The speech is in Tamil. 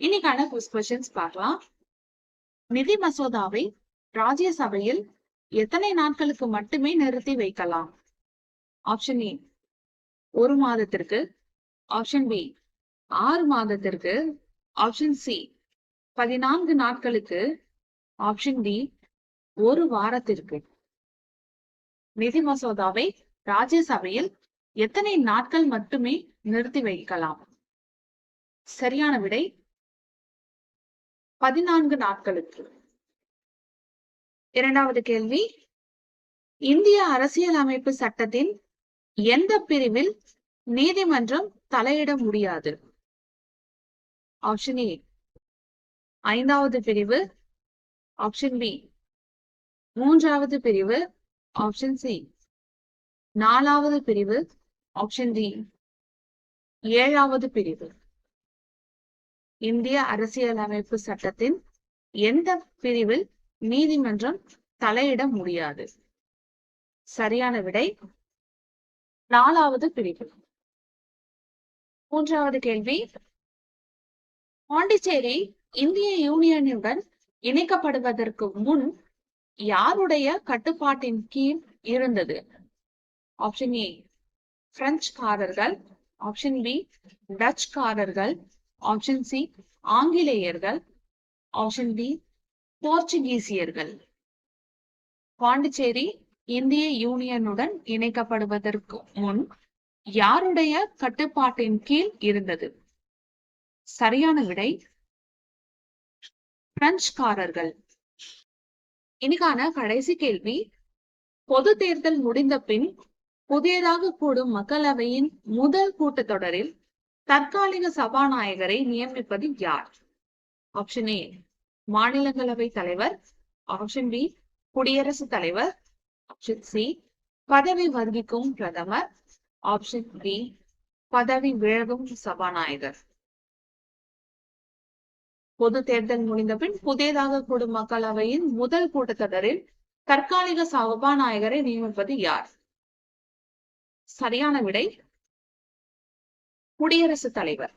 இன்னைக்கான குவிஸ் கொஸ்டின்ஸ் பார்க்கலாம். நிதி மசோதாவை ராஜ்யசபையில் எத்தனை நாட்களுக்கு மட்டுமே நிறுத்தி வைக்கலாம்? ஆப்ஷன் ஏ ஒரு மாதத்திற்கு. ஆப்ஷன் பி ஆறு மாதத்திற்கு. ஆப்ஷன் சி பதினான்கு நாட்களுக்கு. ஆப்ஷன் டி ஒரு வாரத்திற்கு. நிதி மசோதாவை ராஜ்யசபையில் எத்தனை நாட்கள் மட்டுமே நிறுத்தி வைக்கலாம்? சரியான விடை பதினான்கு நாட்களுக்கு. இரண்டாவது கேள்வி. இந்திய அரசியலமைப்பு சட்டத்தின் எந்த பிரிவில் நீதிமன்றம் தலையிட முடியாது? ஆப்ஷன் ஏ ஐந்தாவது பிரிவு. ஆப்ஷன் பி மூன்றாவது பிரிவு. ஆப்ஷன் சி நாலாவது பிரிவு. ஆப்ஷன் டி ஏழாவது பிரிவு. இந்திய அரசியலமைப்பு சட்டத்தின் எந்த பிரிவில் நீதிமன்றம் தலையிட முடியாது? சரியான விடை நாலாவது பிரிவு. மூன்றாவது கேள்வி. பாண்டிச்சேரி இந்திய யூனியனுடன் இணைக்கப்படுவதற்கு முன் யாருடைய கட்டுப்பாட்டின் கீழ் இருந்தது? ஆப்ஷன் ஏ பிரெஞ்சுக்காரர்கள் ஆப்ஷன் பி டச்சுக்காரர்கள் ஆப்ஷன் சி ஆங்கிலேயர்கள். ஆப்ஷன் பி போர்ச்சுகீசியர்கள். பாண்டிச்சேரி இந்திய யூனியனுடன் இணைக்கப்படுவதற்கு முன் யாருடைய கட்டுப்பாட்டின் கீழ் இருந்தது? சரியான விடை பிரெஞ்சுக்காரர்கள். இன்னைக்கான கடைசி கேள்வி பொது தேர்தல் முடிந்த பின் புதியதாக கூடும் மக்களவையின் முதல் கூட்டத்தொடரில் தற்காலிக சபாநாயகரை நியமிப்பது யார்? ஆப்ஷன் ஏ மாநிலங்களவை தலைவர். ஆப்ஷன் பி குடியரசுத் தலைவர். ஆப்ஷன் சி பதவி வகிக்கும் பிரதமர். ஆப்ஷன் பி பதவி விலகும் சபாநாயகர். பொது தேர்தல் முடிந்தபின் புதியதாக கூடும் மக்களவையின் முதல் கூட்டத்தொடரில் தற்காலிக சபாநாயகரை நியமிப்பது யார்? சரியான விடை குடியரசுத் தலைவர்.